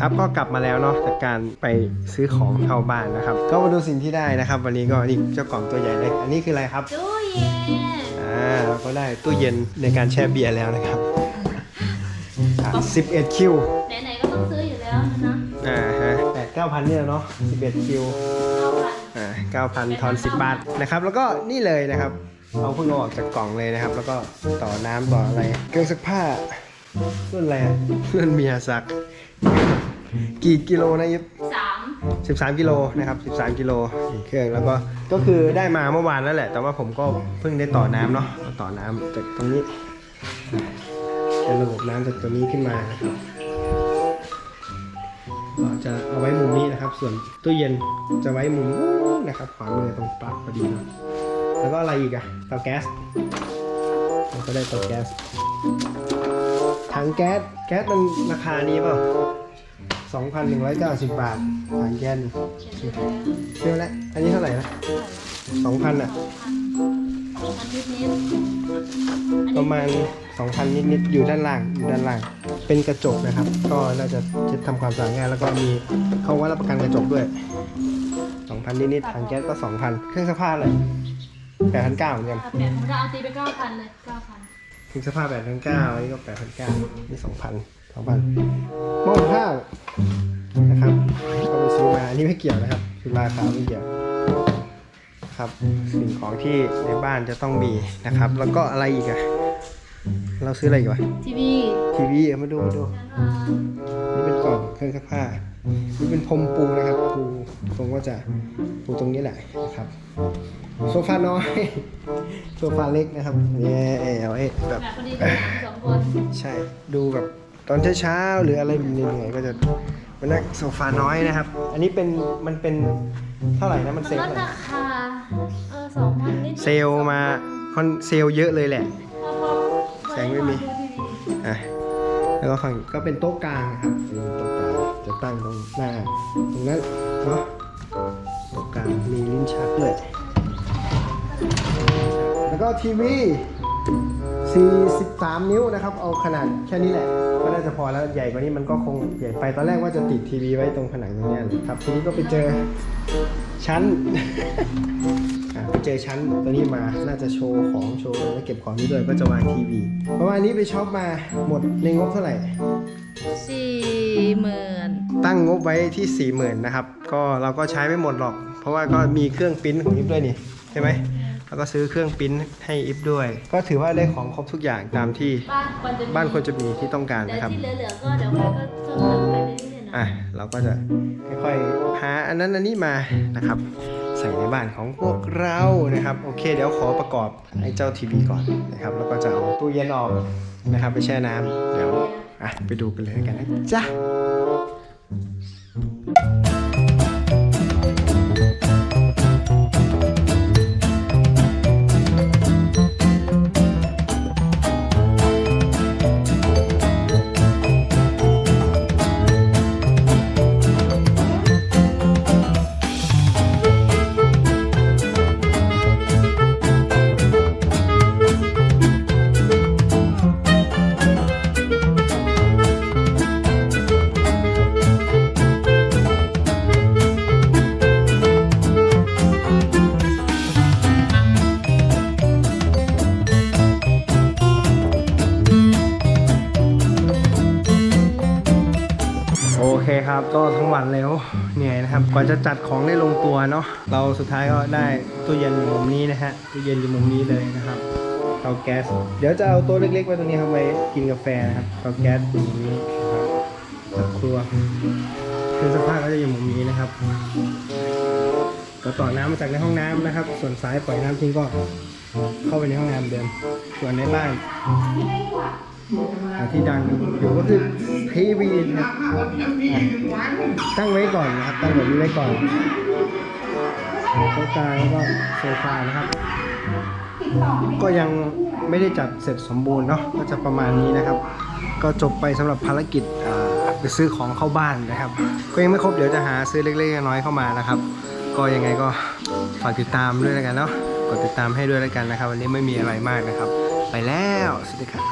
ครับก็กลับมาแล้วเนาะจากการไปซื้อของเข้าบ้านนะครับ ก็มาดูสิ่งที่ได้นะครับ วันนี้ก็นี่เจ้ากล่องตัวใหญ่เลยอันนี้คืออะไรครับตู้เย็นอ่าเราก็ได้ตู้เย็นในการแช่เบียร์แล้วนะครับอะ11คิวไหนๆก็ต้องซื้ออยู่แล้วนะอ่าฮะแปดเก้าพันเนี่ยเนาะ11คิวเอาค่ะอ่าเก้าพันทอนสิบบาทนะครับ แล้วก็นี่เลยนะครับเอาเพิ่งเอาออกจากกล่องเลยนะครับ แล้วก็ต่อน้ำต่ออะไรเครื่องซักผ้ารุ่นอะไรอะรุ่นเมียซัก กี่กิโลนะยิบสาม13กิโลนะครับ13กิโลเครื่องแล้วก็ก็คือได้มาเมื่อวานแล้วแหละ แต่ว่าผมก็เพิ่งได้ต่อน้ำเนาะต่อน้ำจากตรงนี้เป็นระบบน้ำจากตัวนี้ขึ้นมานะครับก็จะเอาไว้มุมนี้นะครับ ส่วนตู้เย็นจะไว้มุมนู้นนะครับขวามือตรงปลั๊กพอดีเนาะแล้วก็อะไรอีกอะเตาแก๊สเราก็ได้เตาแก๊สถังแก๊สแก๊สมันราคานี้เปล่า 2,190 บาทถังแก๊สนี่เขียนชื่อแล้วเชื่อแล้วอันนี้เท่าไหร่นะ2,000อะพันพันนิดนิดประมาณ 2,000 นิดๆอยู่ด้านล่างอยู่ด้านล่าง เป็นกระจกนะครับ ก็น่าจะจะทำความสะอาดง่ายแล้วก็มีเขาว่ารับประกันกระจกด้วย 2,000 นิดๆถังแก๊สก็ 2,000 เครื่องซักผ้าอะไร8,900เหมือนกันแปดผมจะเอาตีไปเก้าพันเลยเก้าพันเครื่องซักผ้า8,900อันนี้ก็8,900นี่2,000 2,000 นนี้ไม่เกี่ยวนะครับคือราคาไม่เกี่ยวครับสิ่งของที่ในบ้านจะต้องมีนะครับ แล้วก็อะไรอีกอะเราซื้ออะไรอีกวะทีวีทีวีเอามาดูมาดูนี่เป็นกล่องเครื่องซักผ้านี่เป็นพรมปูนะครับ ปูตรงก็จะปูตรงนี้แหละนะครับโซฟาน้อยโซฟาเล็กนะครับเนี่ยเอาไอ้แบบแบบพอดีกันสองคนใช่ดูแบบตอนเช้าๆหรืออะไรเหนื่อยๆก็จะ มานั่งโซฟาน้อยนะครับ อันนี้เป็นมันเป็นเท่าไหร่นะมันมันเซลลล์ดเท่าไหร่ราคาเออสองพันนิดเซลล์มาคอนเซลล์เยอะเลยแหละ แสงไม่มี อะแล้วก็ฝั่งก็เป็นโต๊ะกลางนะครับเป็นโต๊ะกลางจะตั้งตรงหน้าตรงนั้นเนาะโต๊ะกลางมีลิ้นชักด้วยแล้วก็ทีวี 43 นิ้วนะครับ เอาขนาดแค่นี้แหละ ก็น่าจะพอแล้วใหญ่กว่านี้มันก็คงใหญ่ไปตอนแรกว่าจะติดทีวีไว้ตรงผนังตรงเนี้ยครับ ทีนี้ก็ไปเจอชั้นอะไปเจอชั้นตัวนี้มาน่าจะโชว์ของโชว์แล้วเก็บของนี้ด้วยก็จะวางทีวีเพราะว่าอันนี้ไปช็อปมาหมดในงบเท่าไหร่สี่หมื่นตั้งงบไว้ที่40,000นะครับ ก็เราก็ใช้ไม่หมดหรอก เพราะว่าก็มีเครื่องปริ้นของอิฟด้วยนี่ใช่ไหม แล้วก็ซื้อเครื่องปริ้นให้อิฟด้วย ก็ถือว่าได้ของครบทุกอย่างตามที่บ้านควรจะมีบ้านควรจะมีที่ต้องการเดี๋ยวนะครับที่เหลือๆก็เดี๋ยวมันก็เพิ่มเติมไปเรื่อยๆนะอะเราก็จะค่อยๆหาอันนั้นอันนี้มานะครับ ใส่ในบ้านของพวกเรานะครับ โอเค เดี๋ยวขอประกอบไอ้เจ้าทีวีก่อนนะครับ แล้วก็จะเอาตู้เย็นออกนะครับ ไปแช่น้ำเดี๋ยวอะไปดูกันเลยกันนะจ๊ะโอ คครับ ก็ทั้งวันแล้วเหนื่อยนะครับกว่าจะจัดของได้ลงตัวเนาะเราสุดท้ายก็ได้ตู้เย็นอยู่มุมนี้นะฮะตู้เย็นอยู่มุมนี้เลยนะครับเตาแก๊ส เดี๋ยวจะเอาโต๊ะเล็กๆไว้ตรงนี้ครับไว้กินกาแฟนะครับเตาแก๊สอยู่มุมนี้ครับจัดครัวเครื่องซักผ้าก็จะอยู่มุมนี้นะครับก็ต่อน้ำมาจากในห้องน้ำนะครับ ส่วนซ้ายปล่อยน้ำทิ้งก็เข้าไปในห้องน้ำเดิมส่วนในบ้าน ที่ดังอยู่ก็คือทีวีนะครับตั้งไว้ก่อนนะครับตั้งแบบนี้ไว้ก่อนโต๊ะกลางแล้วก็โซฟานะครับ ก็ยังไม่ได้จัดเสร็จสมบูรณ์เนาะก็จะประมาณนี้นะครับ ก็จบไปสำหรับภารกิจไปซื้อของเข้าบ้านนะครับ ก็ยังไม่ครบเดี๋ยวจะหาซื้อเล็กๆน้อยเข้ามานะครับ ก็ยังไงก็ฝากติดตามด้วยแล้วกันเนาะกดติดตามให้ด้วยแล้วกันนะครับ วันนี้ไม่มีอะไรมากนะครับ ไปแล้ว สวัสดีครับ